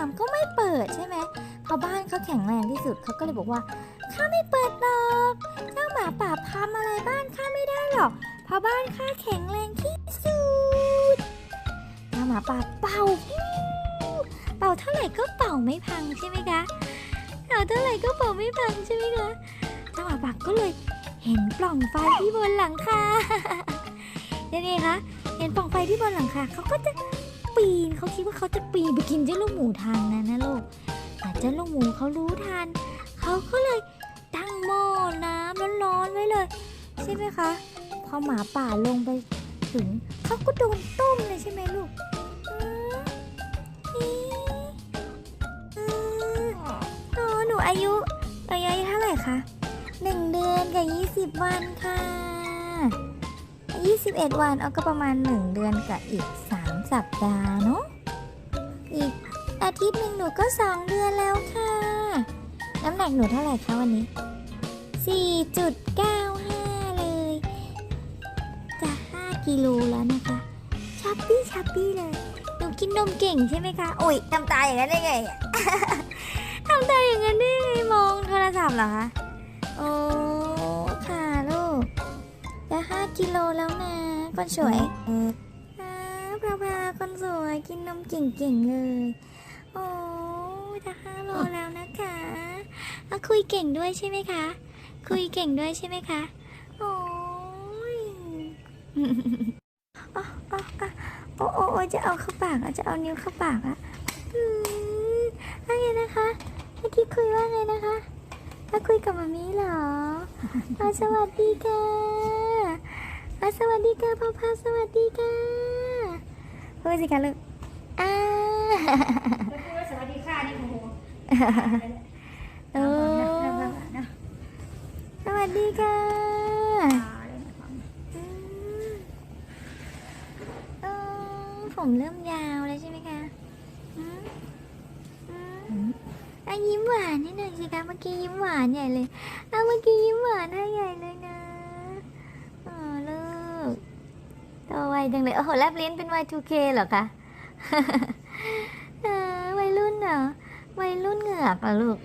ามก็ไม่เปิดใช่ไหมพระบ้านเขาแข็งแรงที่สุดเขาก็เลยบอกว่าข้าไม่เปิดหรอกเจ้าหมาป่าทำอะไรบ้านข้าไม่ได้หรอกเพราะบ้านข้าแข็งแรงที่สุดเจ้าหมาป่าเป่าเป่าเท่าไหร่ก็เป่าไม่พังใช่ไหมคะเป่าเท่าไหร่ก็เป่าไม่พังใช่ไหมคะเจ้าหมาป่าก็เลยเห็นปล่องไฟที่บนหลังคายังไงคะเห็นปล่องไฟที่บนหลังคาเขาก็จะ ปีนเขาคิดว่าเขาจะปีนไปกินเจ้าลูกหมูทันนะนะลูกแต่เจ้าลูกหมูเขารู้ทันเขาก็เลยตั้งหม้อน้ำร้อนๆไว้เลย ใช่ไหมคะพอหมาป่าลงไปถึงเขาก็โดนต้มเลยใช่ไหมลูกอ๋อหนูอายุอายุเท่าไหร่คะหนึ่งเดือนกับยี่สิบวันค่ะ21วันเอาก็ประมาณ1เดือนกับอีก3 สัปดาห์เนาะ อีกอาทิตย์หนึ่งหนูก็2เดือนแล้วค่ะ น้ำหนักหนูเท่าไหร่คะวันนี้ 4.95 เลยจะ5กิโลแล้วนะคะชัปปี้ชัปปี้เลย หนูกินนมเก่งใช่ไหมคะโอ้ยทำตาอย่างนั้นได้ไงทำตาอย่างนั้นได้ไงมองโทรศัพท์เหรอคะ โอ้ค่ะลูกจะห้ากิโลแล้วนะคนสวย อ่าพาพาคนสวยกินนมเก่งๆเลย โอ้จะห้าโลแล้วนะคะอะคุยเก่งด้วยใช่ไหมคะ คุยเก่งด้วยใช่ไหมคะ โอ้ยอ๋ออ๋ออ๋อโอ้โอ้โอ้จะเอาเข้าปากอะจะเอานิ้วเข้าปากอะอืมว่าไงนะคะเมื่อกี้คุยว่าไงนะคะถ้าคุยกับมามีเหรออ่าสวัสดีค่ะอ่าสวัสดีค่ะพ่อพาสวัสดีค่ะ พูดสิคะลูกอ่าสวัสดีค่ะนี่โอ้โหโอ้สวัสดีค่ะอืมโอ้ผมเริ่มยาวแล้วใช่ไหมคะอืมอืมอะยิ้มหวานนิดหนึ่งสิคะเมื่อกี้ยิ้มหวานใหญ่เลยอะเมื่อกี้ยิ้มหวานให้ใหญ่เลยนะอ๋อลูก โตไวจังเลย โอ้โหแลบลิ้นเป็น Y2K เหรอคะวัยรุ่นเหรอ วัยรุ่นเหงือกเหรอลูก